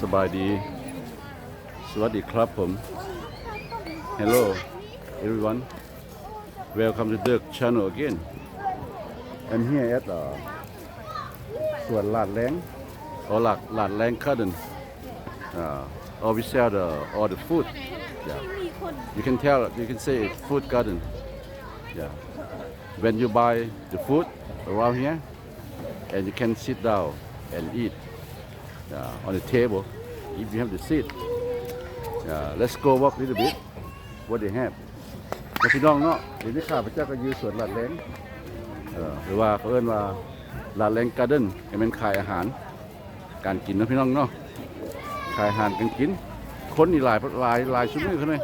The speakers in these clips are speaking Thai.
สบายดี สวัสดีครับผม Hello everyone Welcome to Dirk channel again I'm here at uh, สวนลาดแรง or หลักลาดแรงคัดน uh, or we sell the all the food yeah you can tell you can say food garden yeah when you buy the food around here and you can sit down and eat Uh, on the table if you have the seat. Uh, let's go walk a little bit what they have แล้วพี่น้องเนาะเดี๋ยวนี้ข้าพเจ้าก็อยืนสวนลาดแรงเอ่อหรือว่าเขาเอิ้นว่าลาดแรงการ์เด้นให้มันขายอาหาร การกินนะพี่น้องเนาะขายอาหารกันกิน คนนี่หลายหลายหลายชั่วโมงเขาเลย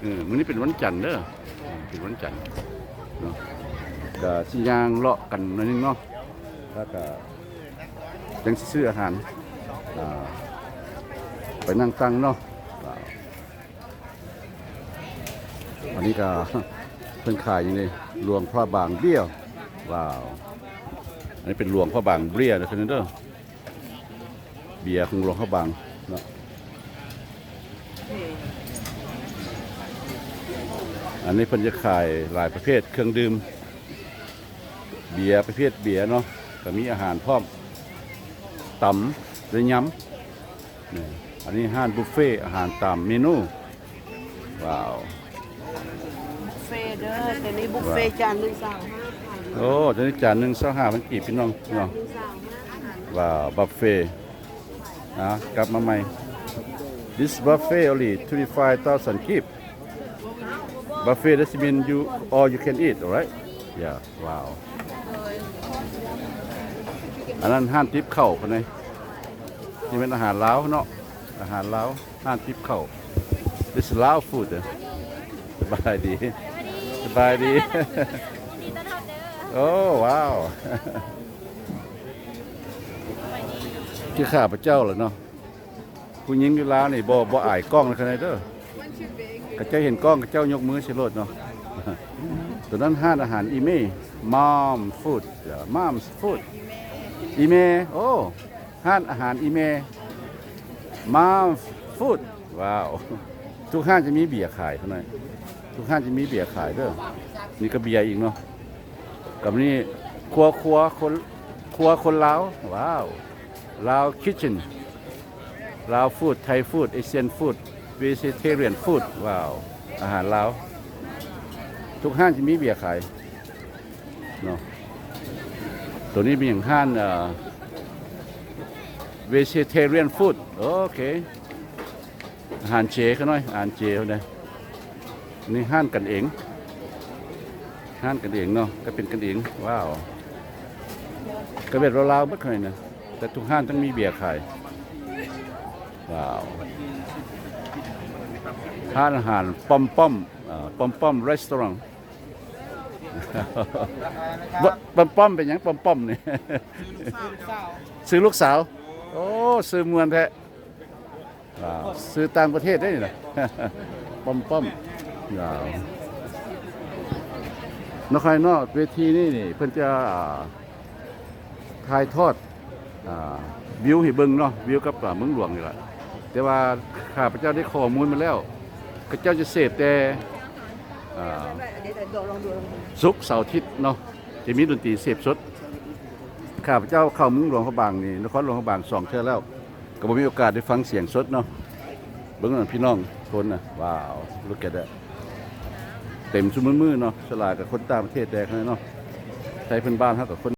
เออมื้อนี้เป็นวันจันทร์เด้อเป็นวันจันทร์เนาะก็สิย่างเลาะกันหนิดนึงเนาะแล้วก็ยังสิซื้ออาหาร ไปนั่งตั้งเนาะอันนี้ก็เพิ่นขายอยู่ในหลวงพระบางเบี้ยวว้าว อันนี้เป็นหลวงพระบางเบี้ยนะครับเด้อเบียร์ของหลวงพระบางเนาะอันนี้เพิ่นจะขายหลายประเภทเครื่องดื่ม เบียร์ประเภทเบียร์เนาะก็มีอาหารพร้อมตำ หรือยำนี่อันนี้ห้านบุฟเฟ่ต์อาหารตามเมนู ว้าว บุฟเฟ่เด้อแต่นี่บุฟเฟ่จานหนึ่งสามห้าพันโอ้ตอนนี้จานหนึ่งเส้าห้าพันกีบพี่น้องพี่น้องหนึ่งสามห้าพันว้าวบุฟเฟ่ต์อะกลับมาใหม่ this buffet only 25,000 keep buffet that mean you all you can eat alright yeah wow อันนั้นห้านทิปเข่าคนไหน นี่เป็นอาหารลาวเนาะอาหารลาวห้านทิปเข่า this is ลาว food เด้อสบายดีสบายดีโอ้ว้าวที่ข้าพระเจ้าเหรอเนาะผู้หญิงอยู่ลาวนี่บ่บ่อายกล้องนะครับเด้อกระเจ้าเห็นกล้องกระเจ้ายกมือเสิโลดเนาะตัวนั้นห้านอาหารอีเม่มอมฟูดมอมฟูดอีเม่โอ้ ห้านอาหารอีเม่มอมฟูดว้าวทุกห้านจะมีเบียร์ขายเท่านั้นทุกห้านจะมีเบียร์ขายเด้อนี่ก็เบียร์อีกเนาะกับนี่ครัวครัวคนครัวคนลาวว้าวลาวคิทเช่นลาวฟู้ดไทยฟู้ดเอเชียนฟู้ดเวจิเทเรียนฟู้ดว้าวอาหารลาวทุกห้างจะมีเบียร์ขายเนาะตัวนี้มีอย่างห้างเวจิ เทเรียนฟู้ดโอเค อาหารเจเขาหน่อย อาหารเจเขาเนี่ยนี่ห้างกันเอง ห้านกันเองเนาะ ก็เป็นกันเอง ว้าวกระเบ็ดเราลาวๆเมื่อเคยนะแต่ทุกห้านต้องมีเบียร์ขาย ว้าวห้านอาหารป้อมป้อมอ่าป้อมป้อมรีสอร์ทป้อมป้อมเป็นยังป้อมป้อมเนี่ยซื้อลูกสาว โอ้ซื้อมวนแท้ว้าวซื้อต่างประเทศได้นี่นะป้อมป้อมว้าวนครนอกเวทีนี่นี่เพิ่นจะอ่าถ่ายทอดอ่าวิวให้เบิ่งเนาะวิวกับอ่าเมืองหลวงนี่แหละแต่ว่าข้าพเจ้าได้ข้อมูลมาแล้วข้าเจ้าจะเสพแต่อ่าเดี๋ยวเดี๋ยวลองดูลองดูศุกร์เสาร์อาทิตย์เนาะจะมีดนตรีเสพสด ข้าพเจ้าเข้าเมืองหลวงพระบางนี่นครหลวงพระบางสองเทื่อแล้ว ก็บ่มีโอกาสได้ฟังเสียงสดเนาะเบิ่งนั่นพี่น้องคนน่ะว้าวลูกแกได้เต็มชุมมือๆเนาะสลายกับคนต่างประเทศแดกเลยเนาะไทยเพื่อนบ้านเท่ากับคน